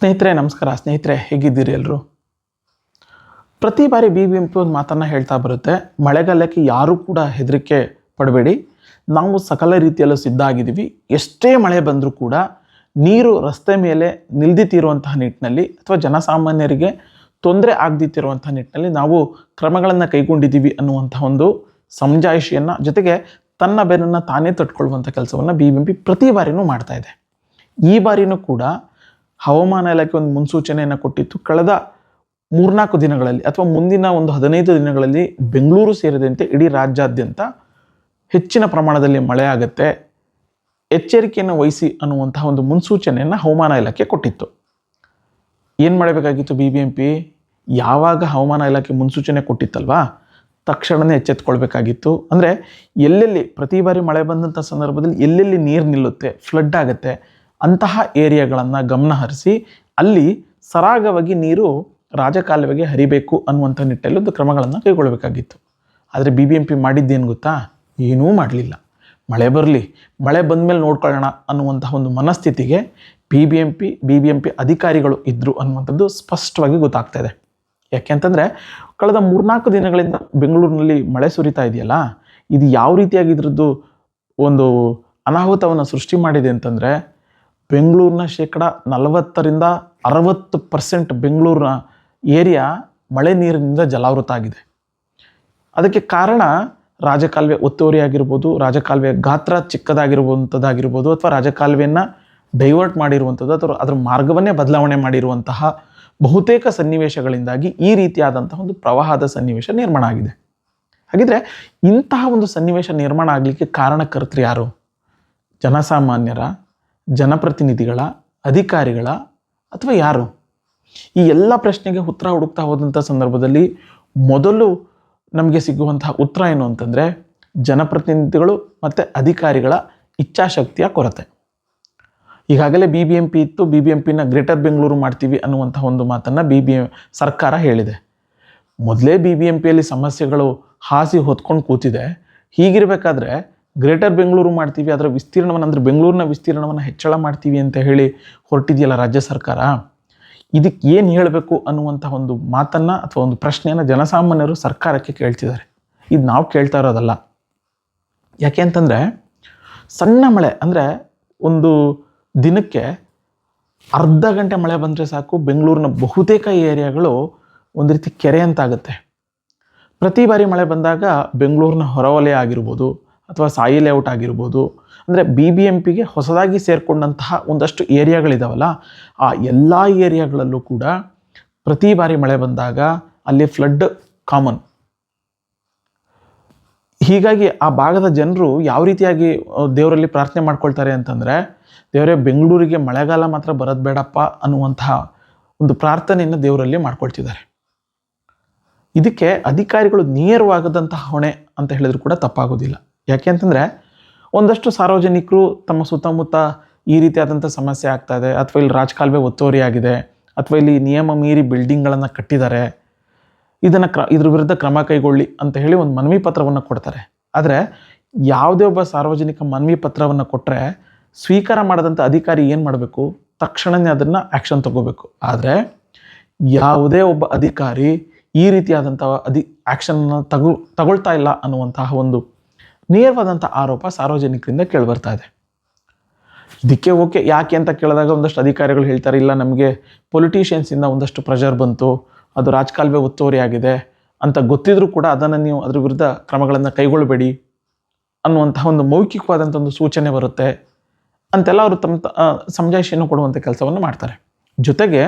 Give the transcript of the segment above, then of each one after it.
ಸ್ನೇಹಿತರೆ, ನಮಸ್ಕಾರ. ಸ್ನೇಹಿತರೆ, ಹೇಗಿದ್ದೀರಿ ಎಲ್ಲರೂ? ಪ್ರತಿ ಬಾರಿ ಬಿ ಬಿ ಎಂ ಪಿ ಒಂದು ಮಾತನ್ನು ಹೇಳ್ತಾ ಬರುತ್ತೆ, ಮಳೆಗಾಲಕ್ಕೆ ಯಾರೂ ಕೂಡ ಹೆದರಿಕೆ ಪಡಬೇಡಿ. ನಾವು ಸಕಲ ರೀತಿಯಲ್ಲೂ ಸಿದ್ಧ ಆಗಿದ್ದೀವಿ ಎಷ್ಟೇ ಮಳೆ ಬಂದರೂ ಕೂಡ ನೀರು ರಸ್ತೆ ಮೇಲೆ ನಿಲ್ದಿತ್ತಿರುವಂತಹ ನಿಟ್ಟಿನಲ್ಲಿ ಅಥವಾ ಜನಸಾಮಾನ್ಯರಿಗೆ ತೊಂದರೆ ಆಗದಿತ್ತಿರುವಂಥ ನಿಟ್ಟಿನಲ್ಲಿ ನಾವು ಕ್ರಮಗಳನ್ನು ಕೈಗೊಂಡಿದ್ದೀವಿ ಅನ್ನುವಂಥ ಒಂದು ಸಮಜಾಯಿಷಿಯನ್ನು ಜೊತೆಗೆ ತನ್ನ ಬೆನ್ನನ್ನು ತಾನೇ ತಟ್ಕೊಳ್ಳುವಂಥ ಕೆಲಸವನ್ನು ಬಿ ಬಿ ಎಂ ಪಿ ಪ್ರತಿ ಬಾರಿನೂ ಮಾಡ್ತಾ ಇದೆ. ಈ ಬಾರಿನೂ ಕೂಡ ಹವಾಮಾನ ಇಲಾಖೆ ಒಂದು ಮುನ್ಸೂಚನೆಯನ್ನು ಕೊಟ್ಟಿತ್ತು. ಕಳೆದ ಮೂರ್ನಾಲ್ಕು ದಿನಗಳಲ್ಲಿ ಅಥವಾ ಮುಂದಿನ ಒಂದು ಹದಿನೈದು ದಿನಗಳಲ್ಲಿ ಬೆಂಗಳೂರು ಸೇರಿದಂತೆ ಇಡೀ ರಾಜ್ಯಾದ್ಯಂತ ಹೆಚ್ಚಿನ ಪ್ರಮಾಣದಲ್ಲಿ ಮಳೆ ಆಗುತ್ತೆ. ಎಚ್ಚರಿಕೆಯನ್ನು ವಹಿಸಿ ಅನ್ನುವಂತಹ ಒಂದು ಮುನ್ಸೂಚನೆಯನ್ನು ಹವಾಮಾನ ಇಲಾಖೆ ಕೊಟ್ಟಿತ್ತು. ಏನು ಮಾಡಬೇಕಾಗಿತ್ತು ಬಿ ಬಿ ಎಂ ಯಾವಾಗ ಹವಾಮಾನ ಇಲಾಖೆ ಮುನ್ಸೂಚನೆ ಕೊಟ್ಟಿತ್ತಲ್ವಾ? ತಕ್ಷಣವೇ ಎಚ್ಚೆತ್ಕೊಳ್ಬೇಕಾಗಿತ್ತು. ಅಂದರೆ ಎಲ್ಲೆಲ್ಲಿ ಪ್ರತಿ ಬಾರಿ ಮಳೆ ಬಂದಂಥ ಸಂದರ್ಭದಲ್ಲಿ ಎಲ್ಲೆಲ್ಲಿ ನೀರು ನಿಲ್ಲುತ್ತೆ ಫ್ಲಡ್ ಆಗುತ್ತೆ ಅಂತಹ ಏರಿಯಾಗಳನ್ನು ಗಮನಹರಿಸಿ ಅಲ್ಲಿ ಸರಾಗವಾಗಿ ನೀರು ರಾಜಕಾಲುವೆಗೆ ಹರಿಬೇಕು ಅನ್ನುವಂಥ ನಿಟ್ಟಲ್ಲಿ ಒಂದು ಕ್ರಮಗಳನ್ನು ಕೈಗೊಳ್ಳಬೇಕಾಗಿತ್ತು. ಆದರೆ ಬಿ ಬಿ ಎಂ ಪಿ ಮಾಡಿದ್ದೇನು ಗೊತ್ತಾ? ಏನೂ ಮಾಡಲಿಲ್ಲ. ಮಳೆ ಬರಲಿ, ಮಳೆ ಬಂದಮೇಲೆ ನೋಡ್ಕೊಳ್ಳೋಣ ಅನ್ನುವಂತಹ ಒಂದು ಮನಸ್ಥಿತಿಗೆ B B M P B B M P ಅಧಿಕಾರಿಗಳು ಇದ್ದರು ಅನ್ನುವಂಥದ್ದು ಸ್ಪಷ್ಟವಾಗಿ ಗೊತ್ತಾಗ್ತಾ ಇದೆ. ಯಾಕೆಂತಂದರೆ ಕಳೆದ ಮೂರ್ನಾಲ್ಕು ದಿನಗಳಿಂದ ಬೆಂಗಳೂರಿನಲ್ಲಿ ಮಳೆ ಸುರಿತಾ ಇದೆಯಲ್ಲ, ಇದು ಯಾವ ರೀತಿಯಾಗಿ ಇದರದ್ದು ಒಂದು ಅನಾಹುತವನ್ನು ಸೃಷ್ಟಿ ಮಾಡಿದೆ ಅಂತಂದರೆ ಬೆಂಗಳೂರಿನ ಶೇಕಡ ನಲವತ್ತರಿಂದ ಅರವತ್ತು ಪರ್ಸೆಂಟ್ ಬೆಂಗಳೂರಿನ ಏರಿಯಾ ಮಳೆ ನೀರಿನಿಂದ ಜಲಾವೃತ ಆಗಿದೆ. ಅದಕ್ಕೆ ಕಾರಣ ರಾಜಕಾಲುವೆ ಒತ್ತುವರಿ ಆಗಿರ್ಬೋದು, ರಾಜಕಾಲುವೆ ಗಾತ್ರ ಚಿಕ್ಕದಾಗಿರುವಂಥದ್ದಾಗಿರ್ಬೋದು ಅಥವಾ ರಾಜಕಾಲುವೆಯನ್ನು ಡೈವರ್ಟ್ ಮಾಡಿರುವಂಥದ್ದು ಅಥವಾ ಅದರ ಮಾರ್ಗವನ್ನೇ ಬದಲಾವಣೆ ಮಾಡಿರುವಂತಹ ಬಹುತೇಕ ಸನ್ನಿವೇಶಗಳಿಂದಾಗಿ ಈ ರೀತಿಯಾದಂತಹ ಒಂದು ಪ್ರವಾಹದ ಸನ್ನಿವೇಶ ನಿರ್ಮಾಣ ಆಗಿದೆ. ಹಾಗಿದ್ರೆ ಇಂತಹ ಒಂದು ಸನ್ನಿವೇಶ ನಿರ್ಮಾಣ ಆಗಲಿಕ್ಕೆ ಕಾರಣಕರ್ತರು ಯಾರು? ಜನಸಾಮಾನ್ಯರ ಜನಪ್ರತಿನಿಧಿಗಳ, ಅಧಿಕಾರಿಗಳ ಅಥವಾ ಯಾರು? ಈ ಎಲ್ಲ ಪ್ರಶ್ನೆಗೆ ಉತ್ತರ ಹುಡುಕ್ತಾ ಹೋದಂಥ ಸಂದರ್ಭದಲ್ಲಿ ಮೊದಲು ನಮಗೆ ಸಿಗುವಂತಹ ಉತ್ತರ ಏನು ಅಂತಂದರೆ ಜನಪ್ರತಿನಿಧಿಗಳು ಮತ್ತು ಅಧಿಕಾರಿಗಳ ಇಚ್ಛಾಶಕ್ತಿಯ ಕೊರತೆ. ಈಗಾಗಲೇ ಬಿ ಬಿ ಎಂ ಪಿ ಇತ್ತು ಬಿ ಬಿ ಎಂ ಪಿನ ಗ್ರೇಟರ್ ಬೆಂಗಳೂರು ಮಾಡ್ತೀವಿ ಅನ್ನುವಂಥ ಒಂದು ಮಾತನ್ನು ಬಿ ಬಿ ಸರ್ಕಾರ ಹೇಳಿದೆ. ಮೊದಲೇ ಬಿ ಬಿ ಎಂ ಪಿಯಲ್ಲಿ ಸಮಸ್ಯೆಗಳು ಹಾಸಿ ಹೊತ್ಕೊಂಡು ಕೂತಿದೆ. ಹೀಗಿರಬೇಕಾದ್ರೆ ಗ್ರೇಟರ್ ಬೆಂಗಳೂರು ಮಾಡ್ತೀವಿ ಅದರ ವಿಸ್ತೀರ್ಣವನ್ನು, ಅಂದರೆ ಬೆಂಗಳೂರಿನ ವಿಸ್ತೀರ್ಣವನ್ನು ಹೆಚ್ಚಳ ಮಾಡ್ತೀವಿ ಅಂತ ಹೇಳಿ ಹೊರಟಿದೆಯಲ್ಲ ರಾಜ್ಯ ಸರ್ಕಾರ. ಇದಕ್ಕೆ ಏನು ಹೇಳಬೇಕು ಅನ್ನುವಂಥ ಒಂದು ಮಾತನ್ನು ಅಥವಾ ಒಂದು ಪ್ರಶ್ನೆಯನ್ನು ಜನಸಾಮಾನ್ಯರು ಸರ್ಕಾರಕ್ಕೆ ಕೇಳ್ತಿದ್ದಾರೆ. ಇದು ನಾವು ಕೇಳ್ತಾ ಇರೋದಲ್ಲ. ಯಾಕೆ ಅಂತಂದರೆ, ಸಣ್ಣ ಮಳೆ, ಅಂದರೆ ಒಂದು ದಿನಕ್ಕೆ ಅರ್ಧ ಗಂಟೆ ಮಳೆ ಬಂದರೆ ಸಾಕು, ಬೆಂಗಳೂರಿನ ಬಹುತೇಕ ಏರಿಯಾಗಳು ಒಂದು ರೀತಿ ಕೆರೆ ಅಂತಾಗುತ್ತೆ. ಪ್ರತಿ ಬಾರಿ ಮಳೆ ಬಂದಾಗ ಬೆಂಗಳೂರಿನ ಹೊರವಲಯ ಆಗಿರ್ಬೋದು ಅಥವಾ ಸಾಯಿ ಲೇಔಟ್ ಆಗಿರ್ಬೋದು, ಅಂದರೆ ಬಿ ಬಿ ಎಂ ಪಿಗೆ ಹೊಸದಾಗಿ ಸೇರಿಕೊಂಡಂತಹ ಒಂದಷ್ಟು ಏರಿಯಾಗಳಿದಾವಲ್ಲ, ಆ ಎಲ್ಲ ಏರಿಯಾಗಳಲ್ಲೂ ಕೂಡ ಪ್ರತಿ ಬಾರಿ ಮಳೆ ಬಂದಾಗ ಅಲ್ಲಿ ಫ್ಲಡ್ ಕಾಮನ್ ಹೀಗಾಗಿ ಆ ಭಾಗದ ಜನರು ಯಾವ ರೀತಿಯಾಗಿ ದೇವರಲ್ಲಿ ಪ್ರಾರ್ಥನೆ ಮಾಡ್ಕೊಳ್ತಾರೆ ಅಂತಂದರೆ, ದೇವರೇ ಬೆಂಗಳೂರಿಗೆ ಮಳೆಗಾಲ ಮಾತ್ರ ಬರೋದು ಬೇಡಪ್ಪ ಅನ್ನುವಂತಹ ಒಂದು ಪ್ರಾರ್ಥನೆಯನ್ನು ದೇವರಲ್ಲಿ ಮಾಡ್ಕೊಳ್ತಿದ್ದಾರೆ. ಇದಕ್ಕೆ ಅಧಿಕಾರಿಗಳು ನೇರವಾಗದಂತಹ ಹೊಣೆ ಅಂತ ಹೇಳಿದ್ರು ಕೂಡ ತಪ್ಪಾಗೋದಿಲ್ಲ. ಯಾಕೆ ಅಂತಂದರೆ ಒಂದಷ್ಟು ಸಾರ್ವಜನಿಕರು ತಮ್ಮ ಸುತ್ತಮುತ್ತ ಈ ರೀತಿಯಾದಂಥ ಸಮಸ್ಯೆ ಆಗ್ತಾ ಇದೆ, ಅಥವಾ ಇಲ್ಲಿ ರಾಜಕಾಲುವೆ ಒತ್ತುವರಿ ಆಗಿದೆ ಅಥವಾ ಇಲ್ಲಿ ನಿಯಮ ಮೀರಿ ಬಿಲ್ಡಿಂಗ್ಗಳನ್ನು ಕಟ್ಟಿದ್ದಾರೆ, ಇದನ್ನು ಕ್ರ, ಇದ್ರ ವಿರುದ್ಧ ಕ್ರಮ ಕೈಗೊಳ್ಳಿ ಅಂತ ಹೇಳಿ ಒಂದು ಮನವಿ ಪತ್ರವನ್ನು ಕೊಡ್ತಾರೆ. ಆದರೆ ಯಾವುದೇ ಒಬ್ಬ ಸಾರ್ವಜನಿಕ ಮನವಿ ಪತ್ರವನ್ನು ಕೊಟ್ಟರೆ ಸ್ವೀಕಾರ ಮಾಡದಂಥ ಅಧಿಕಾರಿ ಏನು ಮಾಡಬೇಕು? ತಕ್ಷಣವೇ ಅದನ್ನು ಆ್ಯಕ್ಷನ್ ತಗೋಬೇಕು. ಆದರೆ ಯಾವುದೇ ಒಬ್ಬ ಅಧಿಕಾರಿ ಈ ರೀತಿಯಾದಂಥ ಅಧಿ ಆ್ಯಕ್ಷನ್ನ ತಗೊ, ತಗೊಳ್ತಾ ಇಲ್ಲ ಅನ್ನುವಂತಹ ಒಂದು ನೇರವಾದಂಥ ಆರೋಪ ಸಾರ್ವಜನಿಕರಿಂದ ಕೇಳಿಬರ್ತಾ ಇದೆ. ಇದಕ್ಕೆ ಓಕೆ, ಯಾಕೆ ಅಂತ ಕೇಳಿದಾಗ ಒಂದಷ್ಟು ಅಧಿಕಾರಿಗಳು ಹೇಳ್ತಾರೆ, ಇಲ್ಲ ನಮಗೆ ಪೊಲಿಟಿಷಿಯನ್ಸಿಂದ ಒಂದಷ್ಟು ಪ್ರೆಷರ್ ಬಂತು, ಅದು ರಾಜಕಾಲುವೆ ಒತ್ತುವರಿ ಆಗಿದೆ ಅಂತ ಗೊತ್ತಿದ್ರೂ ಕೂಡ ಅದನ್ನು ನೀವು ಅದ್ರ ವಿರುದ್ಧ ಕ್ರಮಗಳನ್ನು ಕೈಗೊಳ್ಳಬೇಡಿ ಅನ್ನುವಂತಹ ಒಂದು ಮೌಖಿಕವಾದಂಥ ಒಂದು ಸೂಚನೆ ಬರುತ್ತೆ ಅಂತೆಲ್ಲ ಅವರು ತಮ್ಮ ಸಮಜಾಯಿಷಿಯನ್ನು ಕೊಡುವಂಥ ಕೆಲಸವನ್ನು ಮಾಡ್ತಾರೆ. ಜೊತೆಗೆ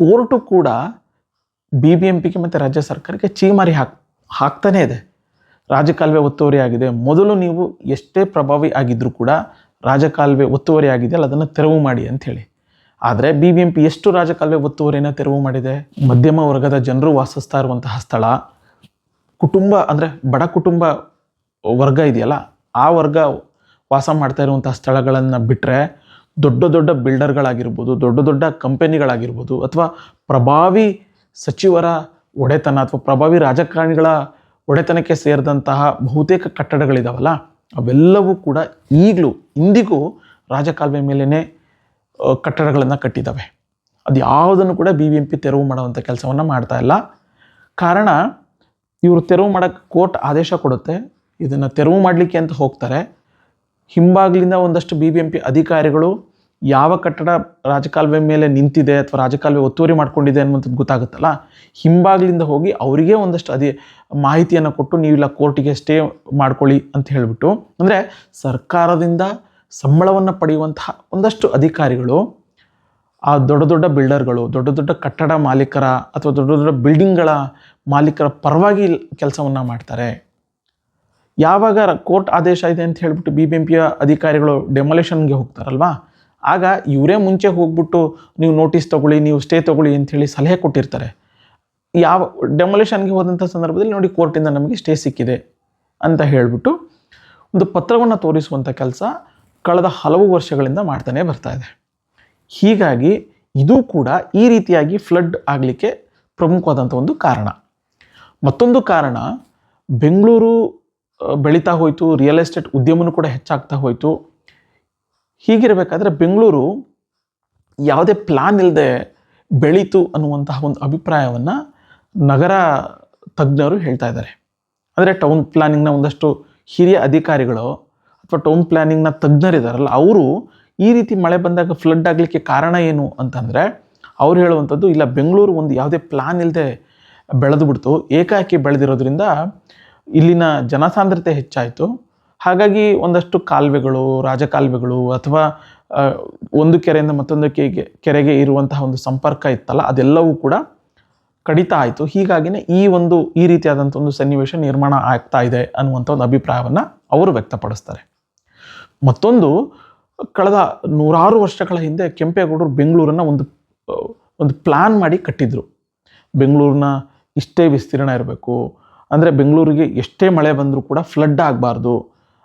ಕೋರ್ಟು ಕೂಡ ಬಿ ಬಿ ಎಂ ಪಿಗೆ ಮತ್ತು ರಾಜ್ಯ ಸರ್ಕಾರಕ್ಕೆ ಚೀಮಾರಿ ಹಾಕ್, ಹಾಕ್ತಾನೇ ಇದೆ. ರಾಜಕಾಲುವೆ ಒತ್ತುವರಿ ಆಗಿದೆ. ಮೊದಲು ನೀವು ಎಷ್ಟೇ ಪ್ರಭಾವಿ ಆಗಿದ್ದರೂ ಕೂಡ ರಾಜಕಾಲುವೆ ಒತ್ತುವರಿ ಆಗಿದೆಯಲ್ಲ ಅದನ್ನು ತೆರವು ಮಾಡಿ ಅಂಥೇಳಿ ಆದರೆ ಬಿ ಬಿ ಎಂ ಪಿ ಎಷ್ಟು ರಾಜಕಾಲುವೆ ಒತ್ತುವರಿನ ತೆರವು ಮಾಡಿದೆ? ಮಧ್ಯಮ ವರ್ಗದ ಜನರು ವಾಸಿಸ್ತಾ ಇರುವಂತಹ ಸ್ಥಳ, ಕುಟುಂಬ ಅಂದರೆ ಬಡ ಕುಟುಂಬ ವರ್ಗ ಇದೆಯಲ್ಲ, ಆ ವರ್ಗ ವಾಸ ಮಾಡ್ತಾ ಇರುವಂಥ ಸ್ಥಳಗಳನ್ನು ಬಿಟ್ಟರೆ ದೊಡ್ಡ ದೊಡ್ಡ ಬಿಲ್ಡರ್ಗಳಾಗಿರ್ಬೋದು, ದೊಡ್ಡ ದೊಡ್ಡ ಕಂಪೆನಿಗಳಾಗಿರ್ಬೋದು, ಅಥವಾ ಪ್ರಭಾವಿ ಸಚಿವರ ಒಡೆತನ ಅಥವಾ ಪ್ರಭಾವಿ ರಾಜಕಾರಣಿಗಳ ಒಡೆತನಕ್ಕೆ ಸೇರಿದಂತಹ ಬಹುತೇಕ ಕಟ್ಟಡಗಳಿದಾವಲ್ಲ, ಅವೆಲ್ಲವೂ ಕೂಡ ಈಗಲೂ ಇಂದಿಗೂ ರಾಜಕಾಲುವೆ ಮೇಲೇ ಕಟ್ಟಡಗಳನ್ನು ಕಟ್ಟಿದ್ದಾವೆ ಅದು ಯಾವುದನ್ನು ಕೂಡ ಬಿ ಬಿ ಎಂ ಪಿ ತೆರವು ಮಾಡುವಂಥ ಕೆಲಸವನ್ನು ಮಾಡ್ತಾ ಇಲ್ಲ. ಕಾರಣ, ಇವರು ತೆರವು ಮಾಡೋಕ್ಕೆ ಕೋರ್ಟ್ ಆದೇಶ ಕೊಡುತ್ತೆ. ಇದನ್ನು ತೆರವು ಮಾಡಲಿಕ್ಕೆ ಅಂತ ಹೋಗ್ತಾರೆ. ಹಿಂಬಾಗ್ಲಿಂದ ಒಂದಷ್ಟು ಬಿ ಬಿ ಎಂ ಪಿ ಅಧಿಕಾರಿಗಳು ಯಾವ ಕಟ್ಟಡ ರಾಜಕಾಲುವೆ ಮೇಲೆ ನಿಂತಿದೆ ಅಥವಾ ರಾಜಕಾಲುವೆ ಒತ್ತುವರಿ ಮಾಡ್ಕೊಂಡಿದೆ ಅನ್ನುವಂಥದ್ದು ಗೊತ್ತಾಗುತ್ತಲ್ಲ? ಹಿಂಬಾಗ್ಲಿಂದ ಹೋಗಿ ಅವರಿಗೆ ಒಂದಷ್ಟು ಅದೇ ಮಾಹಿತಿಯನ್ನು ಕೊಟ್ಟು ನೀವಿಲ್ಲ ಕೋರ್ಟಿಗೆ ಸ್ಟೇ ಮಾಡ್ಕೊಳ್ಳಿ ಅಂತ ಹೇಳಿಬಿಟ್ಟು, ಅಂದರೆ ಸರ್ಕಾರದಿಂದ ಸಂಬಳವನ್ನು ಪಡೆಯುವಂತಹ ಒಂದಷ್ಟು ಅಧಿಕಾರಿಗಳು, ಆ ದೊಡ್ಡ ದೊಡ್ಡ ಬಿಲ್ಡರ್ಗಳು, ದೊಡ್ಡ ದೊಡ್ಡ ಕಟ್ಟಡ ಮಾಲೀಕರ ಅಥವಾ ದೊಡ್ಡ ದೊಡ್ಡ ಬಿಲ್ಡಿಂಗ್ಗಳ ಮಾಲೀಕರ ಪರವಾಗಿ ಕೆಲಸವನ್ನು ಮಾಡ್ತಾರೆ. ಯಾವಾಗ ಕೋರ್ಟ್ ಆದೇಶ ಇದೆ ಅಂತ ಹೇಳಿಬಿಟ್ಟು ಬಿ ಬಿ ಎಂ ಪಿಯ ಅಧಿಕಾರಿಗಳು ಡೆಮೊಲೇಷನ್ಗೆ ಹೋಗ್ತಾರಲ್ವಾ? ಆಗ ಇವರೇ ಮುಂಚೆ ಹೋಗ್ಬಿಟ್ಟು ನೀವು ನೋಟಿಸ್ ತೊಗೊಳ್ಳಿ, ನೀವು ಸ್ಟೇ ತಗೊಳ್ಳಿ ಅಂಥೇಳಿ ಸಲಹೆ ಕೊಟ್ಟಿರ್ತಾರೆ. ಯಾವ ಡೆಮೊಲೇಷನ್ಗೆ ಹೋದಂಥ ಸಂದರ್ಭದಲ್ಲಿ ನೋಡಿ ಕೋರ್ಟಿಂದ ನಮಗೆ ಸ್ಟೇ ಸಿಕ್ಕಿದೆ ಅಂತ ಹೇಳಿಬಿಟ್ಟು ಒಂದು ಪತ್ರವನ್ನು ತೋರಿಸುವಂಥ ಕೆಲಸ ಕಳೆದ ಹಲವು ವರ್ಷಗಳಿಂದ ಮಾಡ್ತಾನೆ ಬರ್ತಾ ಇದೆ. ಹೀಗಾಗಿ ಇದು ಕೂಡ ಈ ರೀತಿಯಾಗಿ ಫ್ಲಡ್ ಆಗಲಿಕ್ಕೆ ಪ್ರಮುಖವಾದಂಥ ಒಂದು ಕಾರಣ. ಮತ್ತೊಂದು ಕಾರಣ, ಬೆಂಗಳೂರು ಬೆಳೀತಾ ಹೋಯಿತು ರಿಯಲ್ ಎಸ್ಟೇಟ್ ಉದ್ಯಮನೂ ಕೂಡ ಹೆಚ್ಚಾಗ್ತಾ ಹೋಯಿತು. ಹೀಗಿರಬೇಕಾದ್ರೆ ಬೆಂಗಳೂರು ಯಾವುದೇ ಪ್ಲಾನ್ ಇಲ್ಲದೆ ಬೆಳೀತು ಅನ್ನುವಂತಹ ಒಂದು ಅಭಿಪ್ರಾಯವನ್ನು ನಗರ ತಜ್ಞರು ಹೇಳ್ತಾ ಇದ್ದಾರೆ. ಅಂದರೆ ಟೌನ್ ಪ್ಲಾನಿಂಗ್ನ ಒಂದಷ್ಟು ಹಿರಿಯ ಅಧಿಕಾರಿಗಳು ಅಥವಾ ಟೌನ್ ಪ್ಲಾನಿಂಗ್ನ ತಜ್ಞರಿದ್ದಾರಲ್ಲ ಅವರು ಈ ರೀತಿ ಮಳೆ ಬಂದಾಗ ಫ್ಲಡ್ ಆಗಲಿಕ್ಕೆ ಕಾರಣ ಏನು ಅಂತಂದರೆ ಅವ್ರು ಹೇಳುವಂಥದ್ದು, ಇಲ್ಲ ಬೆಂಗಳೂರು ಒಂದು ಯಾವುದೇ ಪ್ಲಾನ್ ಇಲ್ಲದೆ ಬೆಳೆದು ಬಿಡ್ತು, ಏಕಾಏಕಿ ಬೆಳೆದಿರೋದ್ರಿಂದ ಇಲ್ಲಿನ ಜನಸಾಂದ್ರತೆ ಹೆಚ್ಚಾಯಿತು ಹಾಗಾಗಿ ಒಂದಷ್ಟು ಕಾಲುವೆಗಳು, ರಾಜಕಾಲುವೆಗಳು ಅಥವಾ ಒಂದು ಕೆರೆಯಿಂದ ಮತ್ತೊಂದು ಕೆಗೆ ಕೆರೆಗೆ ಇರುವಂತಹ ಒಂದು ಸಂಪರ್ಕ ಇತ್ತಲ್ಲ, ಅದೆಲ್ಲವೂ ಕೂಡ ಕಡಿತ ಆಯಿತು. ಹೀಗಾಗಿನೇ ಈ ಒಂದು, ಈ ರೀತಿಯಾದಂಥ ಒಂದು ಸನ್ನಿವೇಶ ನಿರ್ಮಾಣ ಆಗ್ತಾ ಇದೆ ಅನ್ನುವಂಥ ಒಂದು ಅಭಿಪ್ರಾಯವನ್ನು ಅವರು ವ್ಯಕ್ತಪಡಿಸ್ತಾರೆ. ಮತ್ತೊಂದು, ಕಳೆದ ನೂರಾರು ವರ್ಷಗಳ ಹಿಂದೆ ಕೆಂಪೇಗೌಡರು ಬೆಂಗಳೂರನ್ನು ಒಂದು ಒಂದು ಪ್ಲ್ಯಾನ್ ಮಾಡಿ ಕಟ್ಟಿದ್ರು. ಬೆಂಗಳೂರಿನ ಇಷ್ಟೇ ವಿಸ್ತೀರ್ಣ ಇರಬೇಕು. ಅಂದರೆ ಬೆಂಗಳೂರಿಗೆ ಎಷ್ಟೇ ಮಳೆ ಬಂದರೂ ಕೂಡ ಫ್ಲಡ್ ಆಗಬಾರ್ದು.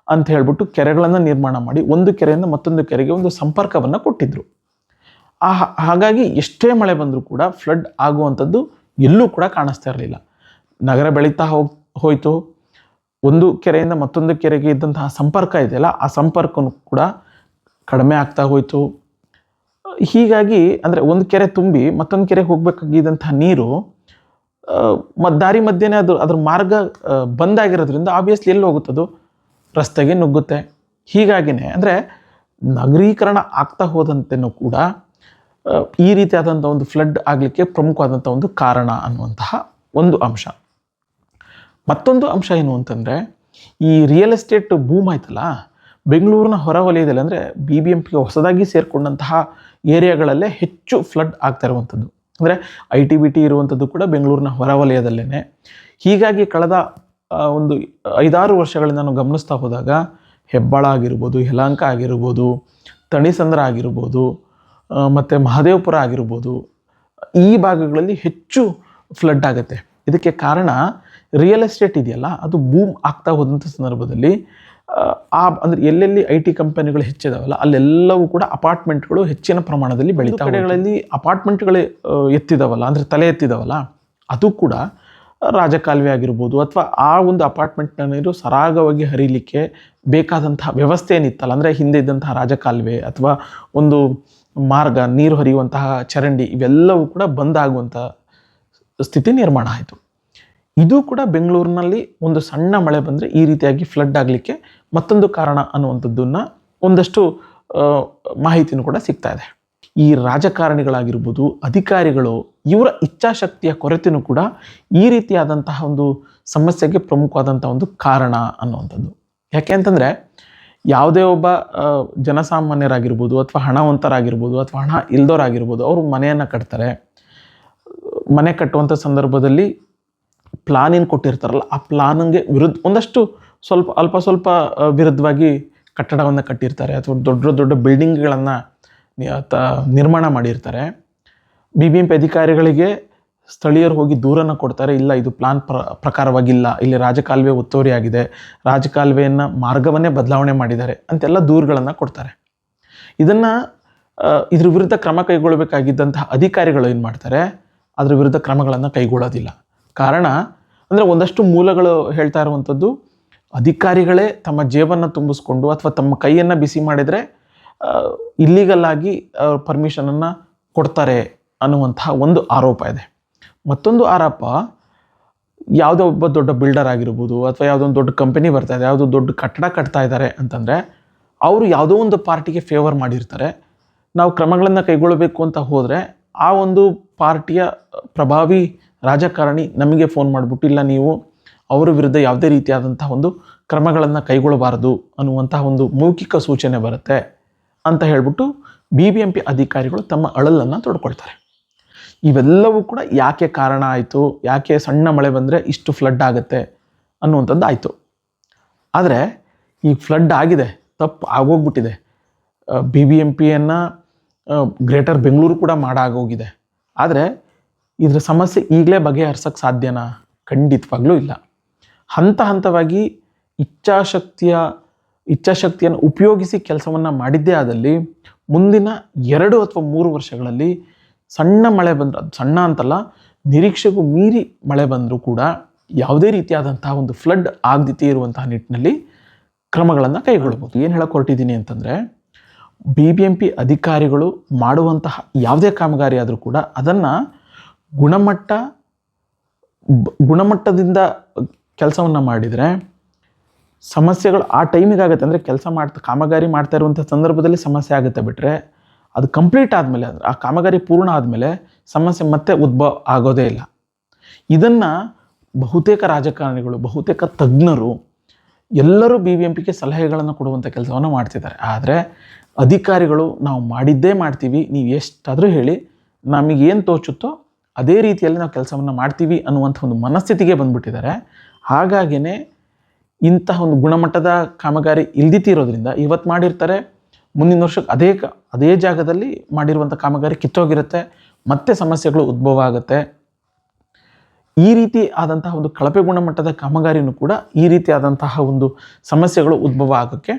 ಅಂತ ಹೇಳ್ಬಿಟ್ಟು ಕೆರೆಗಳನ್ನು ನಿರ್ಮಾಣ ಮಾಡಿ ಒಂದು ಕೆರೆಯಿಂದ ಮತ್ತೊಂದು ಕೆರೆಗೆ ಒಂದು ಸಂಪರ್ಕವನ್ನು ಕೊಟ್ಟಿದ್ದರು ಆ ಹಾಗಾಗಿ ಎಷ್ಟೇ ಮಳೆ ಬಂದರೂ ಕೂಡ ಫ್ಲಡ್ ಆಗುವಂಥದ್ದು ಎಲ್ಲೂ ಕೂಡ ಕಾಣಿಸ್ತಾ ಇರಲಿಲ್ಲ. ನಗರ ಬೆಳೀತಾ ಹೋಗ್, ಹೋಯಿತು. ಒಂದು ಕೆರೆಯಿಂದ ಮತ್ತೊಂದು ಕೆರೆಗೆ ಇದ್ದಂತಹ ಸಂಪರ್ಕ ಇದೆಯಲ್ಲ, ಆ ಸಂಪರ್ಕನೂ ಕೂಡ ಕಡಿಮೆ ಆಗ್ತಾ ಹೋಯಿತು. ಹೀಗಾಗಿ ಅಂದರೆ ಒಂದು ಕೆರೆ ತುಂಬಿ ಮತ್ತೊಂದು ಕೆರೆಗೆ ಹೋಗಬೇಕಾಗಿದ್ದಂಥ ನೀರು ಮತ್ತು ದಾರಿ ಮಧ್ಯೆನೇ ಅದು ಅದ್ರ ಮಾರ್ಗ ಬಂದಾಗಿರೋದ್ರಿಂದ ಆಬ್ವಿಯಸ್ಲಿ ಎಲ್ಲಿ ಹೋಗುತ್ತದು? ರಸ್ತೆಗೆ ನುಗ್ಗುತ್ತೆ. ಹೀಗಾಗಿನೇ ಅಂದರೆ ನಗರೀಕರಣ ಆಗ್ತಾ ಹೋದಂತೆಯೂ ಕೂಡ ಈ ರೀತಿಯಾದಂಥ ಒಂದು ಫ್ಲಡ್ ಆಗಲಿಕ್ಕೆ ಪ್ರಮುಖವಾದಂಥ ಒಂದು ಕಾರಣ ಅನ್ನುವಂತಹ ಒಂದು ಅಂಶ. ಮತ್ತೊಂದು ಅಂಶ ಏನು ಅಂತಂದರೆ, ಈ ರಿಯಲ್ ಎಸ್ಟೇಟ್ ಬೂಮ್ ಆಯ್ತಲ್ಲ, ಬೆಂಗಳೂರಿನ ಹೊರವಲಯದಲ್ಲಿ ಅಂದರೆ ಬಿ ಬಿ ಎಂ ಪಿಗೆ ಹೊಸದಾಗಿ ಸೇರಿಕೊಂಡಂತಹ ಏರಿಯಾಗಳಲ್ಲೇ ಹೆಚ್ಚು ಫ್ಲಡ್ ಆಗ್ತಾ ಇರುವಂಥದ್ದು. ಅಂದರೆ ಐ ಟಿ ಬಿ ಟಿ ಇರುವಂಥದ್ದು ಕೂಡ ಬೆಂಗಳೂರಿನ ಹೊರವಲಯದಲ್ಲೇ ಹೀಗಾಗಿ ಕಳೆದ ಒಂದು ಐದಾರು ವರ್ಷಗಳಿಂದ ನಾನು ಗಮನಿಸ್ತಾ ಹೋದಾಗ ಹೆಬ್ಬಾಳ ಆಗಿರ್ಬೋದು ಯಲಹಂಕ ಆಗಿರ್ಬೋದು ತಣಿಸಂದ್ರ ಆಗಿರ್ಬೋದು ಮತ್ತು ಮಹದೇವಪುರ ಆಗಿರ್ಬೋದು ಈ ಭಾಗಗಳಲ್ಲಿ ಹೆಚ್ಚು ಫ್ಲಡ್ ಆಗುತ್ತೆ. ಇದಕ್ಕೆ ಕಾರಣ ರಿಯಲ್ ಎಸ್ಟೇಟ್ ಇದೆಯಲ್ಲ ಅದು ಬೂಮ್ ಆಗ್ತಾ ಹೋದಂಥ ಸಂದರ್ಭದಲ್ಲಿ ಆ, ಅಂದರೆ ಎಲ್ಲೆಲ್ಲಿ ಐ ಟಿ ಕಂಪನಿಗಳು ಹೆಚ್ಚಿದಾವಲ್ಲ ಅಲ್ಲೆಲ್ಲವೂ ಕೂಡ ಅಪಾರ್ಟ್ಮೆಂಟ್ಗಳು ಹೆಚ್ಚಿನ ಪ್ರಮಾಣದಲ್ಲಿ ಬೆಳೀತಾ ಕಡೆಗಳಲ್ಲಿ ಅಪಾರ್ಟ್ಮೆಂಟ್ಗಳು ಎತ್ತಿದಾವಲ್ಲ ಅಂದರೆ ತಲೆ ಎತ್ತಿದಾವಲ್ಲ ಅದು ಕೂಡ ರಾಜಕಾಲುವೆ ಆಗಿರ್ಬೋದು ಅಥವಾ ಆ ಒಂದು ಅಪಾರ್ಟ್ಮೆಂಟ್ನ ನೀರು ಸರಾಗವಾಗಿ ಹರಿಲಿಕ್ಕೆ ಬೇಕಾದಂತಹ ವ್ಯವಸ್ಥೆ ಏನಿತ್ತಲ್ಲ ಅಂದರೆ ಹಿಂದೆ ಇದ್ದಂತಹ ರಾಜಕಾಲುವೆ ಅಥವಾ ಒಂದು ಮಾರ್ಗ, ನೀರು ಹರಿಯುವಂತಹ ಚರಂಡಿ, ಇವೆಲ್ಲವೂ ಕೂಡ ಬಂದಾಗುವಂಥ ಸ್ಥಿತಿ ನಿರ್ಮಾಣ ಆಯಿತು. ಇದು ಕೂಡ ಬೆಂಗಳೂರಿನಲ್ಲಿ ಒಂದು ಸಣ್ಣ ಮಳೆ ಬಂದರೆ ಈ ರೀತಿಯಾಗಿ ಫ್ಲಡ್ ಆಗಲಿಕ್ಕೆ ಮತ್ತೊಂದು ಕಾರಣ ಅನ್ನುವಂಥದ್ದನ್ನು ಒಂದಷ್ಟು ಮಾಹಿತಿನೂ ಕೂಡ ಸಿಗ್ತಾ ಇದೆ. ಈ ರಾಜಕಾರಣಿಗಳಾಗಿರ್ಬೋದು, ಅಧಿಕಾರಿಗಳು, ಇವರ ಇಚ್ಛಾಶಕ್ತಿಯ ಕೊರತೆಯೂ ಕೂಡ ಈ ರೀತಿಯಾದಂತಹ ಒಂದು ಸಮಸ್ಯೆಗೆ ಪ್ರಮುಖವಾದಂಥ ಒಂದು ಕಾರಣ ಅನ್ನುವಂಥದ್ದು. ಯಾಕೆ ಅಂತಂದರೆ, ಯಾವುದೇ ಒಬ್ಬ ಜನಸಾಮಾನ್ಯರಾಗಿರ್ಬೋದು ಅಥವಾ ಹಣವಂತರಾಗಿರ್ಬೋದು ಅಥವಾ ಹಣ ಇಲ್ದೋರಾಗಿರ್ಬೋದು, ಅವರು ಮನೆಯನ್ನು ಕಟ್ತಾರೆ. ಮನೆ ಕಟ್ಟುವಂಥ ಸಂದರ್ಭದಲ್ಲಿ ಪ್ಲಾನಿನ್ ಕೊಟ್ಟಿರ್ತಾರಲ್ಲ, ಆ ಪ್ಲಾನಿಗೆ ವಿರುದ್ಧ ಒಂದಷ್ಟು ಸ್ವಲ್ಪ, ಅಲ್ಪ ಸ್ವಲ್ಪ ವಿರುದ್ಧವಾಗಿ ಕಟ್ಟಡವನ್ನು ಕಟ್ಟಿರ್ತಾರೆ ಅಥವಾ ದೊಡ್ಡ ದೊಡ್ಡ ಬಿಲ್ಡಿಂಗ್ಗಳನ್ನು ನಿರ್ಮಾಣ ಮಾಡಿರ್ತಾರೆ. ಬಿ ಬಿ ಎಂ ಪಿ ಅಧಿಕಾರಿಗಳಿಗೆ ಸ್ಥಳೀಯರು ಹೋಗಿ ದೂರನ್ನು ಕೊಡ್ತಾರೆ, ಇಲ್ಲ ಇದು ಪ್ಲಾನ್ ಪ್ರ, ಪ್ರಕಾರವಾಗಿಲ್ಲ, ಇಲ್ಲಿ ರಾಜಕಾಲುವೆ ಒತ್ತುವರಿ ಆಗಿದೆ ರಾಜಕಾಲುವೆಯನ್ನು ಮಾರ್ಗವನ್ನೇ ಬದಲಾವಣೆ ಮಾಡಿದ್ದಾರೆ ಅಂತೆಲ್ಲ ದೂರುಗಳನ್ನು ಕೊಡ್ತಾರೆ. ಇದನ್ನು ಇದ್ರ ವಿರುದ್ಧ ಕ್ರಮ ಕೈಗೊಳ್ಳಬೇಕಾಗಿದ್ದಂತಹ ಅಧಿಕಾರಿಗಳು ಏನು ಮಾಡ್ತಾರೆ, ಅದ್ರ ವಿರುದ್ಧ ಕ್ರಮಗಳನ್ನು ಕೈಗೊಳ್ಳೋದಿಲ್ಲ. ಕಾರಣ, ಅಂದರೆ ಒಂದಷ್ಟು ಮೂಲಗಳು ಹೇಳ್ತಾ ಇರುವಂಥದ್ದು ಅಧಿಕಾರಿಗಳೇ ತಮ್ಮ ಜೇಬನ್ನು ತುಂಬಿಸ್ಕೊಂಡು ಅಥವಾ ತಮ್ಮ ಕೈಯನ್ನು ಬಿಸಿ ಮಾಡಿದರೆ ಇಲ್ಲಿಗಲ್ ಆಗಿ ಪರ್ಮಿಷನನ್ನು ಕೊಡ್ತಾರೆ ಅನ್ನುವಂತಹ ಒಂದು ಆರೋಪ ಇದೆ. ಮತ್ತೊಂದು ಆರೋಪ, ಯಾವುದೋ ಒಬ್ಬ ದೊಡ್ಡ ಬಿಲ್ಡರ್ ಆಗಿರ್ಬೋದು ಅಥವಾ ಯಾವುದೋ ಒಂದು ದೊಡ್ಡ ಕಂಪನಿ ಬರ್ತಾ ಇದೆ, ಯಾವುದೋ ದೊಡ್ಡ ಕಟ್ಟಡ ಕಟ್ತಾ ಇದ್ದಾರೆ ಅಂತಂದರೆ, ಅವರು ಯಾವುದೋ ಒಂದು ಪಾರ್ಟಿಗೆ ಫೇವರ್ ಮಾಡಿರ್ತಾರೆ. ನಾವು ಕ್ರಮಗಳನ್ನು ಕೈಗೊಳ್ಳಬೇಕು ಅಂತ ಹೋದರೆ, ಆ ಒಂದು ಪಾರ್ಟಿಯ ಪ್ರಭಾವಿ ರಾಜಕಾರಣಿ ನಮಗೆ ಫೋನ್ ಮಾಡಿಬಿಟ್ಟು, ಇಲ್ಲ ನೀವು ಅವರ ವಿರುದ್ಧ ಯಾವುದೇ ರೀತಿಯಾದಂತಹ ಒಂದು ಕ್ರಮಗಳನ್ನು ಕೈಗೊಳ್ಳಬಾರದು ಅನ್ನುವಂತಹ ಒಂದು ಮೌಖಿಕ ಸೂಚನೆ ಬರುತ್ತೆ. ಅಂತ ಹೇಳ್ಬಿಟ್ಟು ಬಿ ಬಿ ಎಂ ಪಿ ಅಧಿಕಾರಿಗಳು ತಮ್ಮ ಅಳಲನ್ನು ತೊಡ್ಕೊಳ್ತಾರೆ. ಇವೆಲ್ಲವೂ ಕೂಡ ಯಾಕೆ ಕಾರಣ ಆಯಿತು? ಯಾಕೆ ಸಣ್ಣ ಮಳೆ ಬಂದರೆ ಇಷ್ಟು ಫ್ಲಡ್ ಆಗುತ್ತೆ ಅನ್ನುವಂಥದ್ದು ಆಯಿತು. ಆದರೆ ಈ ಫ್ಲಡ್ ಆಗಿದೆ, ತಪ್ಪು ಆಗೋಗ್ಬಿಟ್ಟಿದೆ. ಬಿ ಬಿ ಎಂ ಪಿಯನ್ನು ಗ್ರೇಟರ್ ಬೆಂಗಳೂರು ಕೂಡ ಮಾಡಾಗೋಗಿದೆ. ಆದರೆ ಇದರ ಸಮಸ್ಯೆ ಈಗಲೇ ಬಗೆಹರಿಸೋಕ್ಕೆ ಸಾಧ್ಯನಾ? ಖಂಡಿತವಾಗ್ಲೂ ಇಲ್ಲ. ಹಂತ ಹಂತವಾಗಿ ಇಚ್ಛಾಶಕ್ತಿಯ ಇಚ್ಛಾಶಕ್ತಿಯನ್ನು ಉಪಯೋಗಿಸಿ ಕೆಲಸವನ್ನು ಮಾಡಿದ್ದೇ ಆದಲ್ಲಿ ಮುಂದಿನ ಎರಡು ಅಥವಾ ಮೂರು ವರ್ಷಗಳಲ್ಲಿ ಸಣ್ಣ ಮಳೆ ಬಂದ್ರೆ, ಅದು ಸಣ್ಣ ಅಂತಲ್ಲ, ನಿರೀಕ್ಷೆಗೂ ಮೀರಿ ಮಳೆ ಬಂದರೂ ಕೂಡ ಯಾವುದೇ ರೀತಿಯಾದಂತಹ ಒಂದು ಫ್ಲಡ್ ಆಗದಿತಿ ಇರುವಂತಹ ನಿಟ್ಟಿನಲ್ಲಿ ಕ್ರಮಗಳನ್ನು ಕೈಗೊಳ್ಬೋದು ಏನು ಹೇಳಕ್ಕೆ ಹೊರಟಿದ್ದೀನಿ ಅಂತಂದರೆ ಬಿ ಬಿ ಎಂ ಪಿ ಅಧಿಕಾರಿಗಳು ಮಾಡುವಂತಹ ಯಾವುದೇ ಕಾಮಗಾರಿ ಆದರೂ ಕೂಡ ಅದನ್ನು ಗುಣಮಟ್ಟ ಗುಣಮಟ್ಟದಿಂದ ಕೆಲಸವನ್ನು ಮಾಡಿದರೆ ಸಮಸ್ಯೆಗಳು ಆ ಟೈಮಿಗೆ ಆಗುತ್ತೆ. ಅಂದರೆ ಕೆಲಸ ಮಾಡ್ತಾ, ಕಾಮಗಾರಿ ಮಾಡ್ತಾ ಇರುವಂಥ ಸಂದರ್ಭದಲ್ಲಿ ಸಮಸ್ಯೆ ಆಗುತ್ತೆ ಬಿಟ್ಟರೆ ಅದು ಕಂಪ್ಲೀಟ್ ಆದಮೇಲೆ, ಆ ಕಾಮಗಾರಿ ಪೂರ್ಣ ಆದಮೇಲೆ ಸಮಸ್ಯೆ ಮತ್ತೆ ಉದ್ಭವ ಆಗೋದೇ ಇಲ್ಲ. ಇದನ್ನು ಬಹುತೇಕ ರಾಜಕಾರಣಿಗಳು, ಬಹುತೇಕ ತಜ್ಞರು ಎಲ್ಲರೂ ಬಿ ಬಿ ಎಂ ಪಿಗೆ ಸಲಹೆಗಳನ್ನು ಕೊಡುವಂಥ ಕೆಲಸವನ್ನು ಮಾಡ್ತಿದ್ದಾರೆ. ಆದರೆ ಅಧಿಕಾರಿಗಳು, ನಾವು ಮಾಡಿದ್ದೇ ಮಾಡ್ತೀವಿ, ನೀವು ಎಷ್ಟಾದರೂ ಹೇಳಿ ನಮಗೇನು ತೋಚುತ್ತೋ ಅದೇ ರೀತಿಯಲ್ಲಿ ನಾವು ಕೆಲಸವನ್ನು ಮಾಡ್ತೀವಿ ಅನ್ನುವಂಥ ಒಂದು ಮನಸ್ಥಿತಿಗೆ ಬಂದುಬಿಟ್ಟಿದ್ದಾರೆ. ಹಾಗಾಗಿನೇ ಇಂತಹ ಒಂದು ಗುಣಮಟ್ಟದ ಕಾಮಗಾರಿ ಇಲ್ದಿತಿರೋದ್ರಿಂದ ಇವತ್ತು ಮಾಡಿರ್ತಾರೆ. ಮುಂದಿನ ವರ್ಷಕ್ಕೆ ಅದೇ ಕ ಅದೇ ಜಾಗದಲ್ಲಿ ಮಾಡಿರುವಂಥ ಕಾಮಗಾರಿ ಕಿತ್ತೋಗಿರುತ್ತೆ. ಮತ್ತೆ ಸಮಸ್ಯೆಗಳು ಉದ್ಭವ ಆಗುತ್ತೆ. ಈ ರೀತಿ ಆದಂತಹ ಒಂದು ಕಳಪೆ ಗುಣಮಟ್ಟದ ಕಾಮಗಾರಿನೂ ಕೂಡ ಈ ರೀತಿ ಆದಂತಹ ಒಂದು ಸಮಸ್ಯೆಗಳು ಉದ್ಭವ ಆಗೋಕ್ಕೆ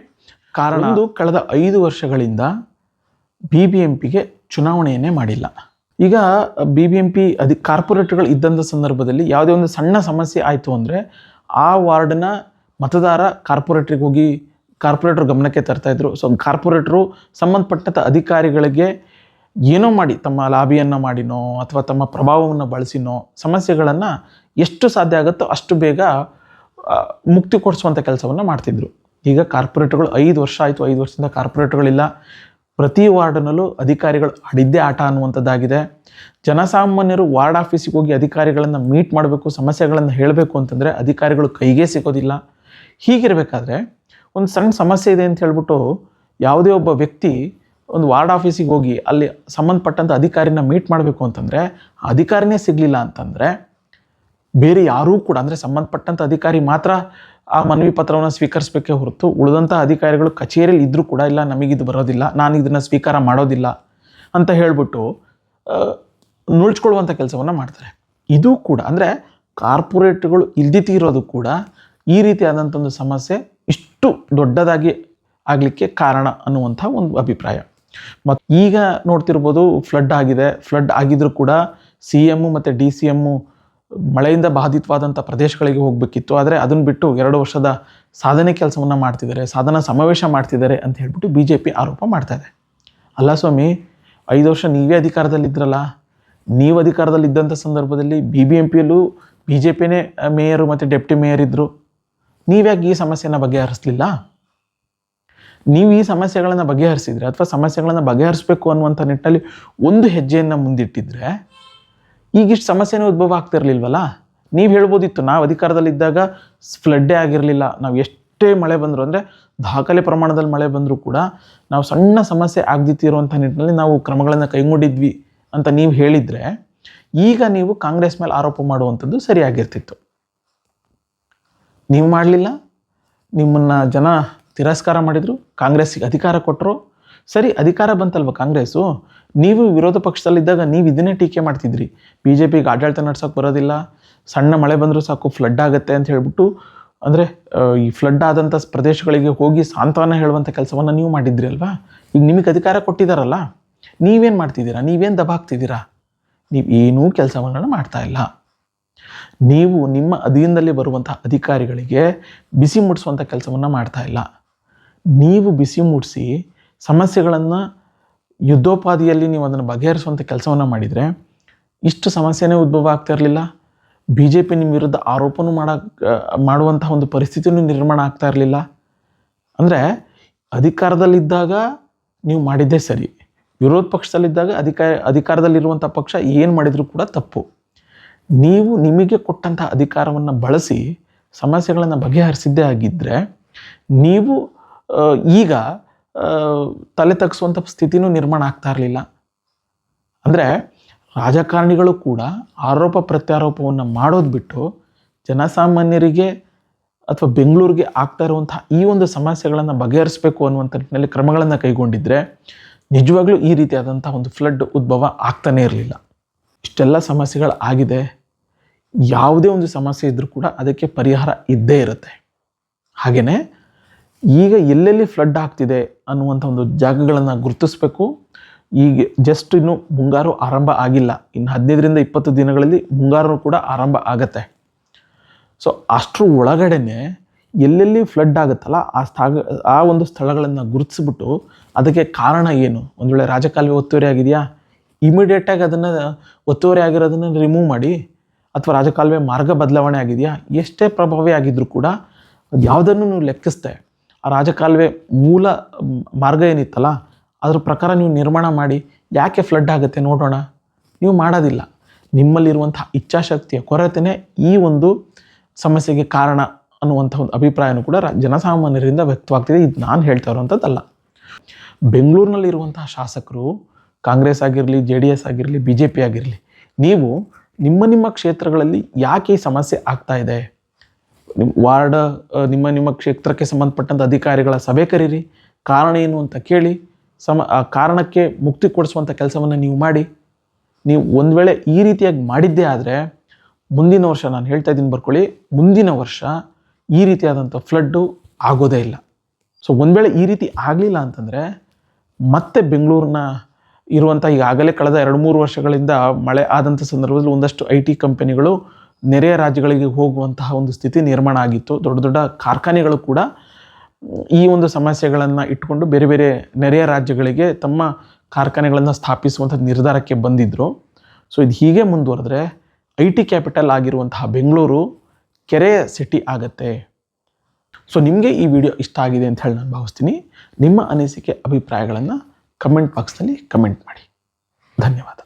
ಕಾರಣ ಒಂದು ಕಳೆದ ಐದು ವರ್ಷಗಳಿಂದ ಬಿ ಬಿ ಎಂ ಪಿಗೆ ಚುನಾವಣೆಯನ್ನೇ ಮಾಡಿಲ್ಲ. ಈಗ ಬಿ ಬಿ ಎಂ ಪಿ ಅದಿ ಕಾರ್ಪೊರೇಟ್ಗಳು ಇದ್ದಂಥ ಸಂದರ್ಭದಲ್ಲಿ ಯಾವುದೇ ಒಂದು ಸಣ್ಣ ಸಮಸ್ಯೆ ಆಯಿತು ಅಂದರೆ ಆ ವಾರ್ಡ್ನ ಮತದಾರ ಕಾರ್ಪೊರೇಟ್ರಿಗೆ ಹೋಗಿ ಕಾರ್ಪೊರೇಟ್ರ್ ಗಮನಕ್ಕೆ ತರ್ತಾಯಿದ್ರು ಸೊ ಕಾರ್ಪೊರೇಟ್ರು ಸಂಬಂಧಪಟ್ಟಂಥ ಅಧಿಕಾರಿಗಳಿಗೆ ಏನೋ ಮಾಡಿ ತಮ್ಮ ಲಾಬಿಯನ್ನು ಮಾಡಿನೋ ಅಥವಾ ತಮ್ಮ ಪ್ರಭಾವವನ್ನು ಬಳಸಿನೋ ಸಮಸ್ಯೆಗಳನ್ನು ಎಷ್ಟು ಸಾಧ್ಯ ಆಗುತ್ತೋ ಅಷ್ಟು ಬೇಗ ಮುಕ್ತಿ ಕೊಡಿಸುವಂಥ ಕೆಲಸವನ್ನು ಮಾಡ್ತಿದ್ರು. ಈಗ ಕಾರ್ಪೊರೇಟ್ಗಳು ಐದು ವರ್ಷ ಆಯಿತು, ಐದು ವರ್ಷದಿಂದ ಕಾರ್ಪೊರೇಟ್ಗಳಿಲ್ಲ ಪ್ರತಿ ವಾರ್ಡ್ನಲ್ಲೂ ಅಧಿಕಾರಿಗಳು ಆಡಿದ್ದೇ ಆಟ ಅನ್ನುವಂಥದ್ದಾಗಿದೆ. ಜನಸಾಮಾನ್ಯರು ವಾರ್ಡ್ ಆಫೀಸಿಗೆ ಹೋಗಿ ಅಧಿಕಾರಿಗಳನ್ನು ಮೀಟ್ ಮಾಡಬೇಕು, ಸಮಸ್ಯೆಗಳನ್ನು ಹೇಳಬೇಕು ಅಂತಂದರೆ ಅಧಿಕಾರಿಗಳು ಕೈಗೆ ಸಿಗೋದಿಲ್ಲ. ಹೀಗಿರಬೇಕಾದ್ರೆ ಒಂದು ಸಣ್ಣ ಸಮಸ್ಯೆ ಇದೆ ಅಂತ ಹೇಳ್ಬಿಟ್ಟು ಯಾವುದೇ ಒಬ್ಬ ವ್ಯಕ್ತಿ ಒಂದು ವಾರ್ಡ್ ಆಫೀಸಿಗೆ ಹೋಗಿ ಅಲ್ಲಿ ಸಂಬಂಧಪಟ್ಟಂಥ ಅಧಿಕಾರಿನ ಮೀಟ್ ಮಾಡಬೇಕು ಅಂತಂದರೆ ಅಧಿಕಾರಿನೇ ಸಿಗಲಿಲ್ಲ ಅಂತಂದರೆ, ಬೇರೆ ಯಾರೂ ಕೂಡ, ಅಂದರೆ ಸಂಬಂಧಪಟ್ಟಂಥ ಅಧಿಕಾರಿ ಮಾತ್ರ ಆ ಮನವಿ ಪತ್ರವನ್ನು ಸ್ವೀಕರಿಸಬೇಕೇ ಹೊರತು ಉಳಿದಂಥ ಅಧಿಕಾರಿಗಳು ಕಚೇರಿಯಲ್ಲಿ ಇದ್ದರೂ ಕೂಡ ಇಲ್ಲ ನಮಗಿದು ಬರೋದಿಲ್ಲ, ನಾನು ಇದನ್ನು ಸ್ವೀಕಾರ ಮಾಡೋದಿಲ್ಲ ಅಂತ ಹೇಳಿಬಿಟ್ಟು ನುಳ್ಚ್ಕೊಳ್ಳುವಂಥ ಕೆಲಸವನ್ನು ಮಾಡ್ತಾರೆ. ಇದು ಕೂಡ, ಅಂದರೆ ಕಾರ್ಪೊರೇಟ್ಗಳು ಇಲ್ದಿತಿರೋದು ಕೂಡ ಈ ರೀತಿಯಾದಂಥ ಒಂದು ಸಮಸ್ಯೆ ಇಷ್ಟು ದೊಡ್ಡದಾಗಿ ಆಗಲಿಕ್ಕೆ ಕಾರಣ ಅನ್ನುವಂಥ ಒಂದು ಅಭಿಪ್ರಾಯ. ಮತ್ತು ಈಗ ನೋಡ್ತಿರ್ಬೋದು ಫ್ಲಡ್ ಆಗಿದೆ. ಫ್ಲಡ್ ಆಗಿದ್ರೂ ಕೂಡ ಸಿ ಎಮ್ಮು ಮತ್ತು ಡಿ ಸಿ ಎಮ್ಮು ಮಳೆಯಿಂದ ಬಾಧಿತವಾದಂಥ ಪ್ರದೇಶಗಳಿಗೆ ಹೋಗಬೇಕಿತ್ತು. ಆದರೆ ಅದನ್ನು ಬಿಟ್ಟು ಎರಡು ವರ್ಷದ ಸಾಧನೆ ಕೆಲಸವನ್ನು ಮಾಡ್ತಿದ್ದಾರೆ. ಸಾಧನ ಸಮಾವೇಶ ಮಾಡ್ತಿದ್ದಾರೆ ಅಂತ ಹೇಳ್ಬಿಟ್ಟು ಬಿ ಜೆ ಪಿ ಆರೋಪ ಮಾಡ್ತಾ ಇದೆ. ಅಲ್ಲ ಸ್ವಾಮಿ, ಐದು ವರ್ಷ ನೀವೇ ಅಧಿಕಾರದಲ್ಲಿದ್ದರಲ್ಲ ನೀವು ಅಧಿಕಾರದಲ್ಲಿದ್ದಂಥ ಸಂದರ್ಭದಲ್ಲಿ ಬಿ ಬಿ ಎಂ ಪಿಯಲ್ಲೂ ಬಿ ಜೆ ಪಿನೇ ಮೇಯರು ಮತ್ತು ಡೆಪ್ಟಿ ಮೇಯರ್ ಇದ್ದರು ನೀವ್ಯಾಕೆ ಈ ಸಮಸ್ಯೆನ ಬಗೆಹರಿಸ್ಲಿಲ್ಲ? ನೀವು ಈ ಸಮಸ್ಯೆಗಳನ್ನು ಬಗೆಹರಿಸಿದ್ರೆ ಅಥವಾ ಸಮಸ್ಯೆಗಳನ್ನು ಬಗೆಹರಿಸಬೇಕು ಅನ್ನುವಂಥ ನಿಟ್ಟಲ್ಲಿ ಒಂದು ಹೆಜ್ಜೆಯನ್ನು ಮುಂದಿಟ್ಟಿದ್ರೆ ಈಗಿಷ್ಟು ಸಮಸ್ಯೆನೇ ಉದ್ಭವ ಆಗ್ತಿರ್ಲಿಲ್ವಲ್ಲ? ನೀವು ಹೇಳ್ಬೋದಿತ್ತು, ನಾವು ಅಧಿಕಾರದಲ್ಲಿದ್ದಾಗ ಫ್ಲಡ್ಡೇ ಆಗಿರಲಿಲ್ಲ. ನಾವು ಎಷ್ಟೇ ಮಳೆ ಬಂದರು ಅಂದರೆ ದಾಖಲೆ ಪ್ರಮಾಣದಲ್ಲಿ ಮಳೆ ಬಂದರೂ ಕೂಡ ನಾವು ಸಣ್ಣ ಸಮಸ್ಯೆ ಆಗದಿತ್ತಿರುವಂಥ ನಿಟ್ಟಿನಲ್ಲಿ ನಾವು ಕ್ರಮಗಳನ್ನು ಕೈಗೊಂಡಿದ್ವಿ ಅಂತ ನೀವು ಹೇಳಿದರೆ ಈಗ ನೀವು ಕಾಂಗ್ರೆಸ್ ಮೇಲೆ ಆರೋಪ ಮಾಡುವಂಥದ್ದು ಸರಿಯಾಗಿರ್ತಿತ್ತು. ನೀವು ಮಾಡಲಿಲ್ಲ? ನಿಮ್ಮನ್ನು ಜನ ತಿರಸ್ಕಾರ ಮಾಡಿದರು, ಕಾಂಗ್ರೆಸ್ಸಿಗೆ ಅಧಿಕಾರ ಕೊಟ್ಟರು ಸರಿ, ಅಧಿಕಾರ ಬಂತಲ್ವ ಕಾಂಗ್ರೆಸ್ಸು? ನೀವು ವಿರೋಧ ಪಕ್ಷದಲ್ಲಿದ್ದಾಗ ನೀವು ಇದನ್ನೇ ಟೀಕೆ ಮಾಡ್ತಿದ್ರಿ. ಬಿ ಜೆ ಪಿಗೆ ಆಡಳಿತ ನಡ್ಸೋಕ್ಕೆ ಬರೋದಿಲ್ಲ. ಸಣ್ಣ ಮಳೆ ಬಂದರೂ ಸಾಕು ಫ್ಲಡ್ ಆಗುತ್ತೆ ಅಂತ ಹೇಳ್ಬಿಟ್ಟು, ಅಂದರೆ ಈ ಫ್ಲಡ್ ಆದಂಥ ಪ್ರದೇಶಗಳಿಗೆ ಹೋಗಿ ಸಾಂತ್ವನ ಹೇಳುವಂಥ ಕೆಲಸವನ್ನು ನೀವು ಮಾಡಿದ್ರಿ ಅಲ್ವಾ? ಈಗ ನಿಮಗೆ ಅಧಿಕಾರ ಕೊಟ್ಟಿದ್ದಾರಲ್ಲ ನೀವೇನು ಮಾಡ್ತಿದ್ದೀರಾ? ನೀವೇನು ದಬಾಕ್ತಿದ್ದೀರಾ ನೀವು ಏನೂ ಕೆಲಸವನ್ನು ಮಾಡ್ತಾ ಇಲ್ಲ. ನೀವು ನಿಮ್ಮ ಅಧೀನದಲ್ಲಿ ಬರುವಂಥ ಅಧಿಕಾರಿಗಳಿಗೆ ಬಿಸಿ ಮುಟ್ಟಿಸುವಂಥ ಕೆಲಸವನ್ನು ಮಾಡ್ತಾ ಇಲ್ಲ. ನೀವು ಬಿಸಿ ಮುಟ್ಟಿಸಿ ಸಮಸ್ಯೆಗಳನ್ನು ಯುದ್ಧೋಪಾದಿಯಲ್ಲಿ ನೀವು ಅದನ್ನು ಬಗೆಹರಿಸುವಂಥ ಕೆಲಸವನ್ನು ಮಾಡಿದರೆ ಇಷ್ಟು ಸಮಸ್ಯೆನೇ ಉದ್ಭವ ಆಗ್ತಾ ಇರಲಿಲ್ಲ. ಬಿ ಜೆ ಪಿ ನಿಮ್ಮ ವಿರುದ್ಧ ಆರೋಪನೂ ಮಾಡ ಮಾಡುವಂತಹ ಒಂದು ಪರಿಸ್ಥಿತಿನೂ ನಿರ್ಮಾಣ ಆಗ್ತಾ ಇರಲಿಲ್ಲ. ಅಂದರೆ ಅಧಿಕಾರದಲ್ಲಿದ್ದಾಗ ನೀವು ಮಾಡಿದ್ದೇ ಸರಿ. ವಿರೋಧ ಪಕ್ಷದಲ್ಲಿದ್ದಾಗ ಅಧಿಕಾರ ಅಧಿಕಾರದಲ್ಲಿರುವಂಥ ಪಕ್ಷ ಏನು ಮಾಡಿದರೂ ಕೂಡ ತಪ್ಪು. ನೀವು ನಿಮಗೆ ಕೊಟ್ಟಂಥ ಅಧಿಕಾರವನ್ನು ಬಳಸಿ ಸಮಸ್ಯೆಗಳನ್ನು ಬಗೆಹರಿಸಿದ್ದೇ ಆಗಿದ್ದರೆ ನೀವು ಈಗ ತಲೆ ತಗ್ಸುವಂಥ ಸ್ಥಿತಿನೂ ನಿರ್ಮಾಣ ಆಗ್ತಾ ಇರಲಿಲ್ಲ. ಅಂದರೆ ರಾಜಕಾರಣಿಗಳು ಕೂಡ ಆರೋಪ ಪ್ರತ್ಯಾರೋಪವನ್ನು ಮಾಡೋದು ಬಿಟ್ಟು ಜನಸಾಮಾನ್ಯರಿಗೆ ಅಥವಾ ಬೆಂಗಳೂರಿಗೆ ಆಗ್ತಾ ಇರುವಂತಹ ಈ ಒಂದು ಸಮಸ್ಯೆಗಳನ್ನು ಬಗೆಹರಿಸಬೇಕು ಅನ್ನುವಂಥ ನಿಟ್ಟಿನಲ್ಲಿ ಕ್ರಮಗಳನ್ನು ಕೈಗೊಂಡಿದ್ದರೆ ನಿಜವಾಗ್ಲೂ ಈ ರೀತಿಯಾದಂಥ ಒಂದು ಫ್ಲಡ್ ಉದ್ಭವ ಆಗ್ತಾನೇ ಇರಲಿಲ್ಲ. ಇಷ್ಟೆಲ್ಲ ಸಮಸ್ಯೆಗಳು ಆಗಿದೆ. ಯಾವುದೇ ಒಂದು ಸಮಸ್ಯೆ ಇದ್ದರೂ ಕೂಡ ಅದಕ್ಕೆ ಪರಿಹಾರ ಇದ್ದೇ ಇರುತ್ತೆ. ಹಾಗೆಯೇ ಈಗ ಎಲ್ಲೆಲ್ಲಿ ಫ್ಲಡ್ ಆಗ್ತಿದೆ ಅನ್ನುವಂಥ ಒಂದು ಜಾಗಗಳನ್ನು ಗುರುತಿಸ್ಬೇಕು. ಈಗ ಜಸ್ಟ್ ಇನ್ನು ಮುಂಗಾರು ಆರಂಭ ಆಗಿಲ್ಲ. ಇನ್ನು ಹದಿನೈದರಿಂದ ಇಪ್ಪತ್ತು ದಿನಗಳಲ್ಲಿ ಮುಂಗಾರು ಕೂಡ ಆರಂಭ ಆಗತ್ತೆ. ಸೊ ಅಷ್ಟರ ಒಳಗಡೆನೆ ಎಲ್ಲೆಲ್ಲಿ ಫ್ಲಡ್ ಆಗುತ್ತಲ್ಲ ಆ ಸ್ಥಾಗ, ಆ ಒಂದು ಸ್ಥಳಗಳನ್ನು ಗುರುತಿಸ್ಬಿಟ್ಟು ಅದಕ್ಕೆ ಕಾರಣ ಏನು? ಒಂದು ವೇಳೆ ರಾಜಕಾಲುವೆ ಒತ್ತುವರಿ ಆಗಿದೆಯಾ? ಇಮಿಡಿಯೇಟಾಗಿ ಅದನ್ನು ಒತ್ತುವರಿ ಆಗಿರೋದನ್ನು ರಿಮೂವ್ ಮಾಡಿ ಅಥವಾ ರಾಜಕಾಲುವೆ ಮಾರ್ಗ ಬದಲಾವಣೆ ಆಗಿದೆಯಾ? ಎಷ್ಟೇ ಪ್ರಭಾವಿ ಆಗಿದ್ದರೂ ಕೂಡ ಅದು ಯಾವುದನ್ನು ನೀವು ಲೆಕ್ಕಿಸ್ದೆ, ಆ ರಾಜಕಾಲುವೆ ಮೂಲ ಮಾರ್ಗ ಏನಿತ್ತಲ್ಲ, ಅದ್ರ ಪ್ರಕಾರ ನೀವು ನಿರ್ಮಾಣ ಮಾಡಿ, ಯಾಕೆ ಫ್ಲಡ್ ಆಗುತ್ತೆ ನೋಡೋಣ? ನೀವು ಮಾಡೋದಿಲ್ಲ. ನಿಮ್ಮಲ್ಲಿರುವಂಥ ಇಚ್ಛಾಶಕ್ತಿಯ ಕೊರತೆನೇ ಈ ಒಂದು ಸಮಸ್ಯೆಗೆ ಕಾರಣ ಅನ್ನುವಂಥ ಒಂದು ಅಭಿಪ್ರಾಯನೂ ಕೂಡ ಜನಸಾಮಾನ್ಯರಿಂದ ವ್ಯಕ್ತವಾಗ್ತಿದೆ. ಇದು ನಾನು ಹೇಳ್ತಾ ಇರುವಂಥದ್ದಲ್ಲ. ಬೆಂಗಳೂರಿನಲ್ಲಿರುವಂತಹ ಶಾಸಕರು ಕಾಂಗ್ರೆಸ್ ಆಗಿರಲಿ, ಜೆ ಡಿ ಎಸ್ ಆಗಿರಲಿ, ಬಿ ಜೆ ಪಿ ಆಗಿರಲಿ, ನೀವು ನಿಮ್ಮ ನಿಮ್ಮ ಕ್ಷೇತ್ರಗಳಲ್ಲಿ ಯಾಕೆ ಈ ಸಮಸ್ಯೆ ಆಗ್ತಾ ಇದೆ? ನಿಮ್ಮ ವಾರ್ಡ್ ನಿಮ್ಮ ನಿಮ್ಮ ಕ್ಷೇತ್ರಕ್ಕೆ ಸಂಬಂಧಪಟ್ಟಂಥ ಅಧಿಕಾರಿಗಳ ಸಭೆ ಕರೀರಿ, ಕಾರಣ ಏನು ಅಂತ ಕೇಳಿ, ಸಮ ಕಾರಣಕ್ಕೆ ಮುಕ್ತಿ ಕೊಡಿಸುವಂಥ ಕೆಲಸವನ್ನು ನೀವು ಮಾಡಿ. ನೀವು ಒಂದು ವೇಳೆ ಈ ರೀತಿಯಾಗಿ ಮಾಡಿದ್ದೇ ಆದರೆ, ಮುಂದಿನ ವರ್ಷ ನಾನು ಹೇಳ್ತಾ ಇದ್ದೀನಿ ಬರ್ಕೊಳ್ಳಿ, ಮುಂದಿನ ವರ್ಷ ಈ ರೀತಿಯಾದಂಥ ಫ್ಲಡ್ಡು ಆಗೋದೇ ಇಲ್ಲ. ಸೊ, ಒಂದು ವೇಳೆ ಈ ರೀತಿ ಆಗಲಿಲ್ಲ ಅಂತಂದರೆ, ಮತ್ತೆ ಬೆಂಗಳೂರಿನ ಇರುವಂಥ ಈಗಾಗಲೇ ಕಳೆದ ಎರಡು ಮೂರು ವರ್ಷಗಳಿಂದ ಮಳೆ ಆದಂಥ ಸಂದರ್ಭದಲ್ಲಿ ಒಂದಷ್ಟು ಐ ಟಿ ಕಂಪನಿಗಳು ನೆರೆಯ ರಾಜ್ಯಗಳಿಗೆ ಹೋಗುವಂತಹ ಒಂದು ಸ್ಥಿತಿ ನಿರ್ಮಾಣ ಆಗಿತ್ತು. ದೊಡ್ಡ ದೊಡ್ಡ ಕಾರ್ಖಾನೆಗಳು ಕೂಡ ಈ ಒಂದು ಸಮಸ್ಯೆಗಳನ್ನು ಇಟ್ಕೊಂಡು ಬೇರೆ ಬೇರೆ ನೆರೆಯ ರಾಜ್ಯಗಳಿಗೆ ತಮ್ಮ ಕಾರ್ಖಾನೆಗಳನ್ನು ಸ್ಥಾಪಿಸುವಂಥ ನಿರ್ಧಾರಕ್ಕೆ ಬಂದಿದ್ದರು ಸೊ ಇದು ಹೀಗೆ ಮುಂದುವರೆದ್ರೆ ಐ ಟಿ ಕ್ಯಾಪಿಟಲ್ ಆಗಿರುವಂತಹ ಬೆಂಗಳೂರು ಕೆರೆಯ ಸಿಟಿ ಆಗತ್ತೆ. ಸೊ ನಿಮಗೆ ಈ ವಿಡಿಯೋ ಇಷ್ಟ ಆಗಿದೆ ಅಂತ ಹೇಳಿ ನಾನು ಭಾವಿಸ್ತೀನಿ. ನಿಮ್ಮ ಅನಿಸಿಕೆ, ಅಭಿಪ್ರಾಯಗಳನ್ನು ಕಮೆಂಟ್ ಬಾಕ್ಸ್ನಲ್ಲಿ ಕಮೆಂಟ್ ಮಾಡಿ. ಧನ್ಯವಾದ.